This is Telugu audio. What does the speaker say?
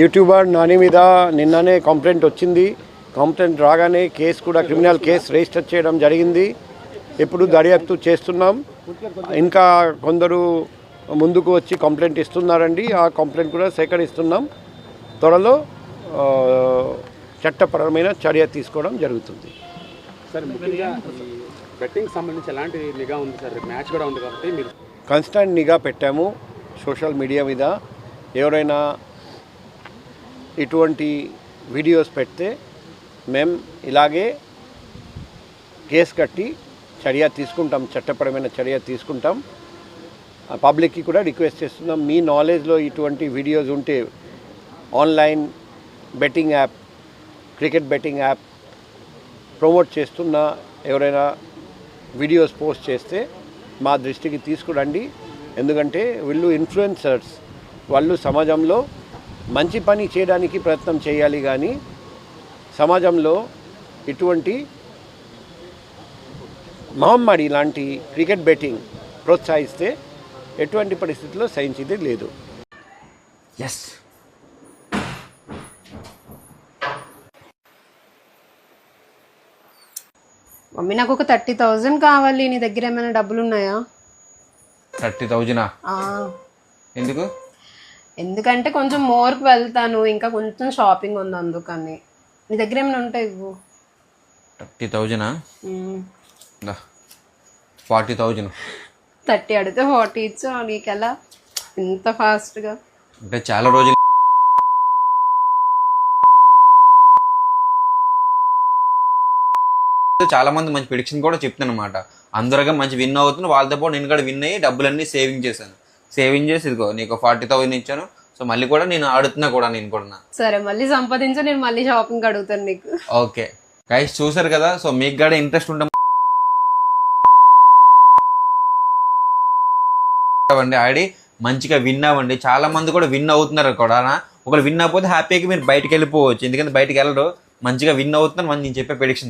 యూట్యూబర్ నాని మీద నిన్ననే కంప్లైంట్ వచ్చింది. కంప్లైంట్ రాగానే కేసు కూడా క్రిమినల్ కేసు రిజిస్టర్ చేయడం జరిగింది. ఇప్పుడు దర్యాప్తు చేస్తున్నాం. ఇంకా కొందరు ముందుకు వచ్చి కంప్లైంట్ ఇస్తున్నారండి. ఆ కంప్లైంట్ కూడా సేకరిస్తున్నాం. త్వరలో చట్టపరమైన చర్య తీసుకోవడం జరుగుతుంది. సార్ ముఖ్యంగా ఈ బెట్టింగ్ సంబంధించి ఎలాంటి నిఘా ఉంది సార్? మ్యాచ్ కూడా ఉంది కాబట్టి మీరు కాన్స్టాంట్ నిఘా పెట్టాము సోషల్ మీడియా మీద. ఎవరైనా ఇటువంటి వీడియోస్ పెడితే మేము ఇలాగే కేసు కట్టి చర్య తీసుకుంటాం చట్టపరమైన చర్య తీసుకుంటాం. పబ్లిక్కి కూడా రిక్వెస్ట్ చేస్తున్నాం మీ నాలెడ్జ్లో ఇటువంటి వీడియోస్ ఉంటే online betting app cricket betting app promote చేస్తున్న ఎవరైనా వీడియోస్ పోస్ట్ చేస్తే మా దృష్టికి తీసుకురండి. ఎందుకంటే వీళ్ళు ఇన్ఫ్లుయెన్సర్స్ వాళ్ళు సమాజంలో మంచి పని చేయడానికి ప్రయత్నం చేయాలి కానీ సమాజంలో ఇటువంటి మహమ్మారి లాంటి క్రికెట్ బెట్టింగ్ ప్రోత్సహిస్తే ఎటువంటి పరిస్థితుల్లో సహించేది లేదు. ఎస్ మమ్మీ నాకు ఒక థర్టీ థౌజండ్ కావాలి. నీ దగ్గర ఏమైనా డబ్బులు ఉన్నాయా థర్టీ థౌజండా? ఆ, ఎందుకు? ఎందుకంటే కొంచెం మోర్కి వెళ్తాను ఇంకా కొంచెం షాపింగ్ ఉంది అందుకని. నీ దగ్గర ఏమైనా ఉంటాయి ఇవ్వు? థర్టీ థౌజండా ఫార్టీ థౌజండ్ థర్టీ అడిగితే ఫార్టీ ఇచ్చు నీకెలా? ఇంత ఫాస్ట్గా. అంటే చాలా రోజులు చాలా మంది మంచి ప్రిడిక్షన్ కూడా చెప్తాను అనమాట అందరుగా మంచి విన్ అవుతుంది వాళ్ళతో పాటు నేను కూడా విన్ అయ్యి డబ్బులన్నీ సేవింగ్ చేశాను. సేవింగ్ చేసి ఇదిగో నీకు ఫార్టీ థౌసండ్ ఇచ్చాను సో మళ్ళీ కూడా నేను ఆడుతున్నా కూడా నేను కూడా సరే మళ్ళీ సంపాదించు నేను మళ్ళీ షాపింగ్ అడుగుతాను నీకు. ఓకే. గైస్ చూసారు కదా సో మీకు కూడా ఇంట్రెస్ట్ ఉంటే అవ్వండి ఆడి మంచిగా విన్ అవ్వండి. చాలా మంది కూడా విన్ అవుతున్నారు కూడా ఒకరు విన్ అవ్వకపోతే హ్యాపీగా మీరు బయటకు వెళ్ళిపోవచ్చు. ఎందుకంటే బయటకు వెళ్ళరు. మంచిగా విన్ అవుతున్నారు నేను చెప్పే ప్రిడిక్షన్